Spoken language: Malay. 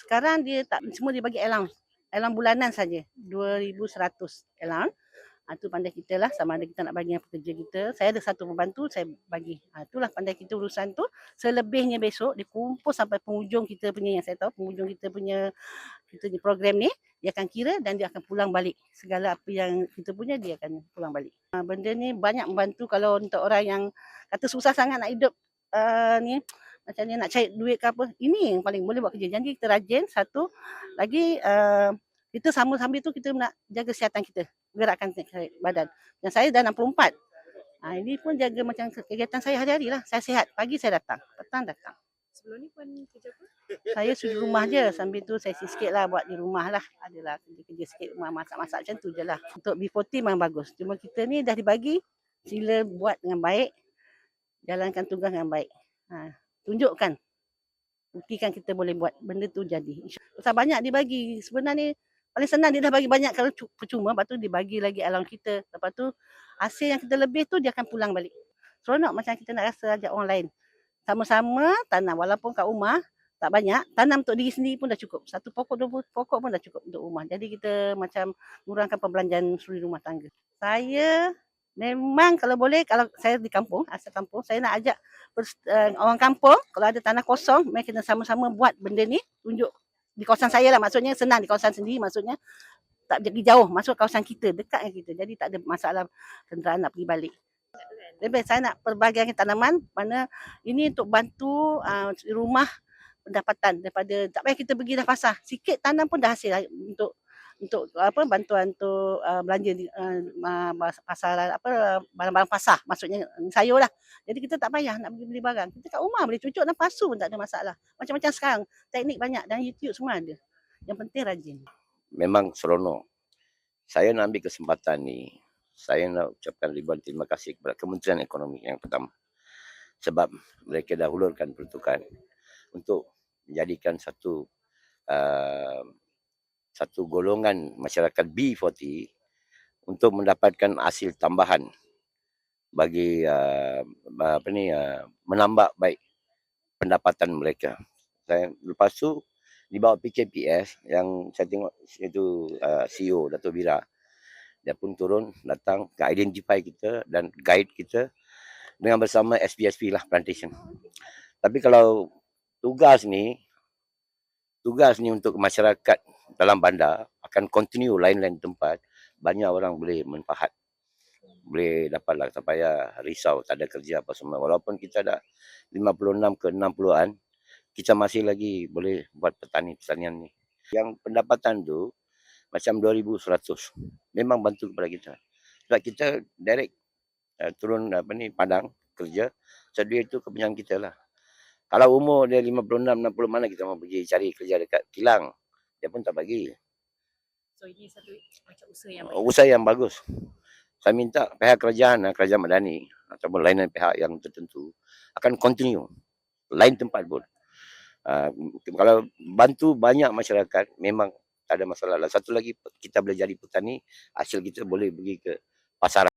Sekarang dia tak semua dia bagi allowance. Allowance bulanan saja. 2100 allowance. Ha, tu pandai kita lah sama ada kita nak bagi dengan pekerja kita. Saya ada satu pembantu, saya bagi. Ha, itulah pandai kita urusan tu. Selebihnya besok dia kumpul sampai penghujung kita punya yang saya tahu, penghujung kita punya kita punya program ni, dia akan kira dan dia akan pulang balik. Segala apa yang kita punya dia akan pulang balik. Ha, benda ni banyak membantu kalau untuk orang yang kata susah sangat nak hidup uh, ni macam ni nak cari duit ke apa. Ini yang paling boleh buat kerja. Jadi kita rajin satu lagi uh, kita sama sambil tu kita nak jaga kesihatan kita gerakkan badan. Dan saya dah 64. Ha, ini pun jaga macam kegiatan saya hari-hari lah. Saya sihat. Pagi saya datang. Petang datang. Sebelum ni pun kerja apa? Saya sudi rumah je. Sambil tu saya sikit lah buat di rumah lah. Adalah kerja-kerja sikit rumah. Masak-masak macam tu je lah. Untuk B40 memang bagus. Cuma kita ni dah dibagi. Sila buat dengan baik. Jalankan tugas dengan baik. Ha, tunjukkan. Buktikan kita boleh buat. Benda tu jadi. Pasal banyak dibagi. Sebenarnya paling senang dia dah bagi banyak kalau cu- percuma lepas tu dia bagi lagi alam kita lepas tu hasil yang kita lebih tu dia akan pulang balik seronok macam kita nak rasa ajak orang lain sama-sama tanam walaupun kat rumah tak banyak tanam untuk diri sendiri pun dah cukup satu pokok dua pokok pun dah cukup untuk rumah jadi kita macam kurangkan perbelanjaan seluruh rumah tangga saya memang kalau boleh kalau saya di kampung asal kampung saya nak ajak uh, orang kampung kalau ada tanah kosong mereka kena sama-sama buat benda ni tunjuk di kawasan saya lah. Maksudnya senang di kawasan sendiri maksudnya tak pergi jauh masuk kawasan kita dekat dengan kita. Jadi tak ada masalah kenderaan nak pergi balik. Lebih saya nak pelbagai tanaman mana ini untuk bantu uh, rumah pendapatan daripada tak payah kita pergi dah pasar. Sikit tanam pun dah hasil lah untuk untuk apa bantuan untuk uh, belanja di uh, pasar apa barang-barang pasar. Maksudnya sayur lah. Jadi kita tak payah nak pergi beli barang. Kita kat rumah boleh cucuk dan pasu pun tak ada masalah. Macam-macam sekarang teknik banyak dan YouTube semua ada. Yang penting rajin. Memang seronok. Saya nak ambil kesempatan ni, saya nak ucapkan ribuan terima kasih kepada Kementerian Ekonomi yang pertama. Sebab mereka dah hulurkan peruntukan untuk menjadikan satu uh, satu golongan masyarakat B40 untuk mendapatkan hasil tambahan bagi uh, apa ni uh, menambah baik pendapatan mereka. Saya lepas tu di bawah PKPS yang saya tengok itu uh, CEO Dato' Bira dia pun turun datang ke identify kita dan guide kita dengan bersama SPSP lah plantation. Tapi kalau tugas ni tugas ni untuk masyarakat dalam bandar akan continue lain-lain tempat banyak orang boleh manfaat boleh dapat lah tak payah risau tak ada kerja apa semua walaupun kita dah 56 ke 60-an kita masih lagi boleh buat petani pertanian ni. Yang pendapatan tu macam 2100 memang bantu kepada kita. Sebab kita direct uh, turun apa ni padang kerja, so duit tu kepentingan kita lah. Kalau umur dia 56 60 mana kita mau pergi cari kerja dekat kilang, dia pun tak bagi. So ini satu macam usaha yang baik. Uh, usaha yang bagus. Saya minta pihak kerajaan, uh, kerajaan Madani ataupun lain-lain pihak yang tertentu akan continue lain tempat pun Uh, kalau bantu banyak masyarakat memang tak ada masalah lah. Satu lagi kita boleh jadi petani, hasil kita boleh pergi ke pasaran.